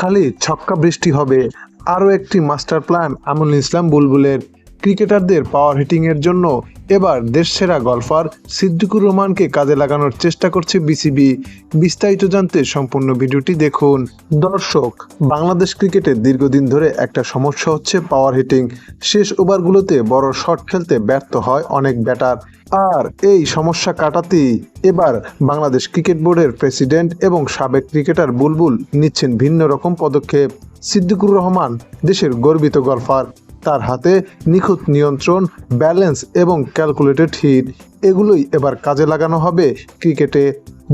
খালি ছক্কা বৃষ্টি হবে। আরও একটি মাস্টার প্ল্যান আমুল ইসলাম বুলবুলের। ক্রিকেটারদের পাওয়ার হিটিংয়ের জন্য এবার দেশসেরা গলফার সিদ্দিকুর রহমানকে কাজে লাগানোর চেষ্টা করছে বিসিবি বিস্তারিত জানতে সম্পূর্ণ ভিডিওটি দেখুন। দর্শক, বাংলাদেশ ক্রিকেটে দীর্ঘদিন ধরে একটা সমস্যা হচ্ছে পাওয়ার হিটিং শেষ ওভারগুলোতে বড় শট খেলতে ব্যর্থ হয় অনেক ব্যাটার আর এই সমস্যা কাটাতেই এবার বাংলাদেশ ক্রিকেট বোর্ডের প্রেসিডেন্ট এবং সাবেক ক্রিকেটার বুলবুল নিচ্ছেন ভিন্ন রকম পদক্ষেপ। সিদ্দিকুর রহমান দেশের গর্বিত গলফার তার হাতে নিখুঁত নিয়ন্ত্রণ ব্যালেন্স এবং ক্যালকুলেটেড হিট এগুলোই এবার কাজে লাগানো হবে ক্রিকেটে।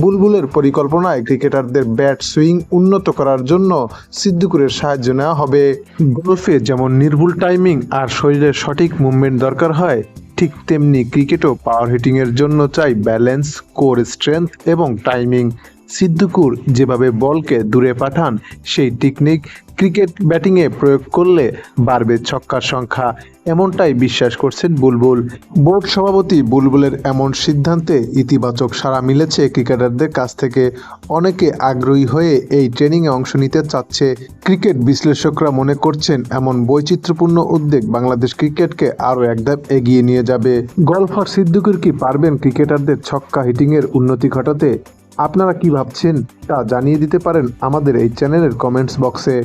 বুলবুলের পরিকল্পনায় ক্রিকেটারদের ব্যাট সুইং উন্নত করার জন্য সিদ্দিকুরের সাহায্য নেওয়া হবে। গলফে যেমন নির্ভুল টাইমিং আর শরীরের সঠিক মুভমেন্ট দরকার হয়, ঠিক তেমনি ক্রিকেটও পাওয়ার হিটিংয়ের জন্য চাই ব্যালেন্স কোর স্ট্রেংথ এবং টাইমিং সিদ্দিকুর যেভাবে বলকে দূরে পাঠান, সেই টেকনিক ক্রিকেট ব্যাটিংয়ে প্রয়োগ করলে বাড়বে ছক্কার সংখ্যা। এমনটাই বিশ্বাস করছেন বুলবুল। বোর্ড সভাপতি বুলবুলের এমন সিদ্ধান্তে ইতিবাচক সাড়া মিলেছে ক্রিকেটারদের কাছ থেকে। অনেকে আগ্রহী হয়ে এই ট্রেনিংয়ে অংশ নিতে চাচ্ছে। ক্রিকেট বিশ্লেষকরা মনে করছেন এমন বৈচিত্র্যপূর্ণ উদ্যোগ বাংলাদেশ ক্রিকেটকে আরও এক ধাপ এগিয়ে নিয়ে যাবে। গলফার সিদ্দিকুর কি পারবেন ক্রিকেটারদের ছক্কা হিটিংয়ের উন্নতি ঘটাতে? আপনারা কি ভাবছেন তা জানিয়ে দিতে পারেন আমাদের এই চ্যানেলের কমেন্টস বক্সে